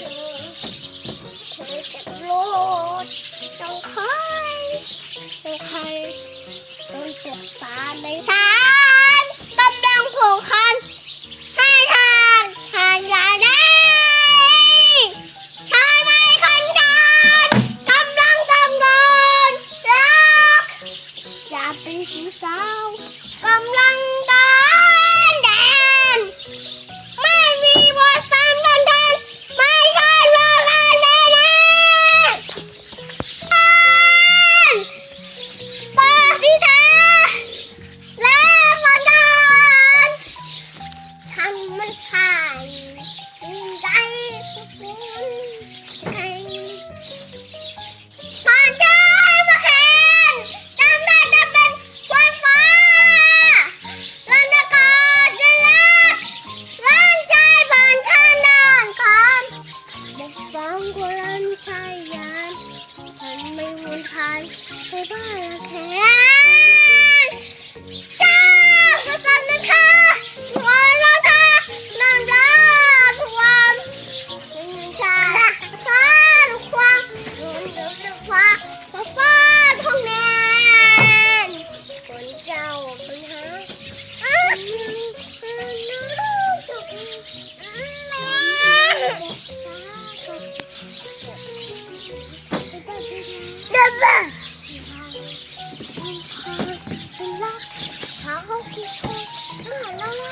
เธอจะโกรธจงคอยจงคอยจงเจ็บสารในสารบำรุงผูกคนให้ทานทานได้ชายไม่คันดานกำลังกำลังรักอยเป็นสีสาวกำลังดา ผ่านใจมาแข่งจำได้จะเป็นวันฟ้าลันอากาศจะรักร่างกายผ่านทางด้านความเด็กสองคนนั้นพยายามมันไม่วนทานไปบ้านละแค่ Thank you.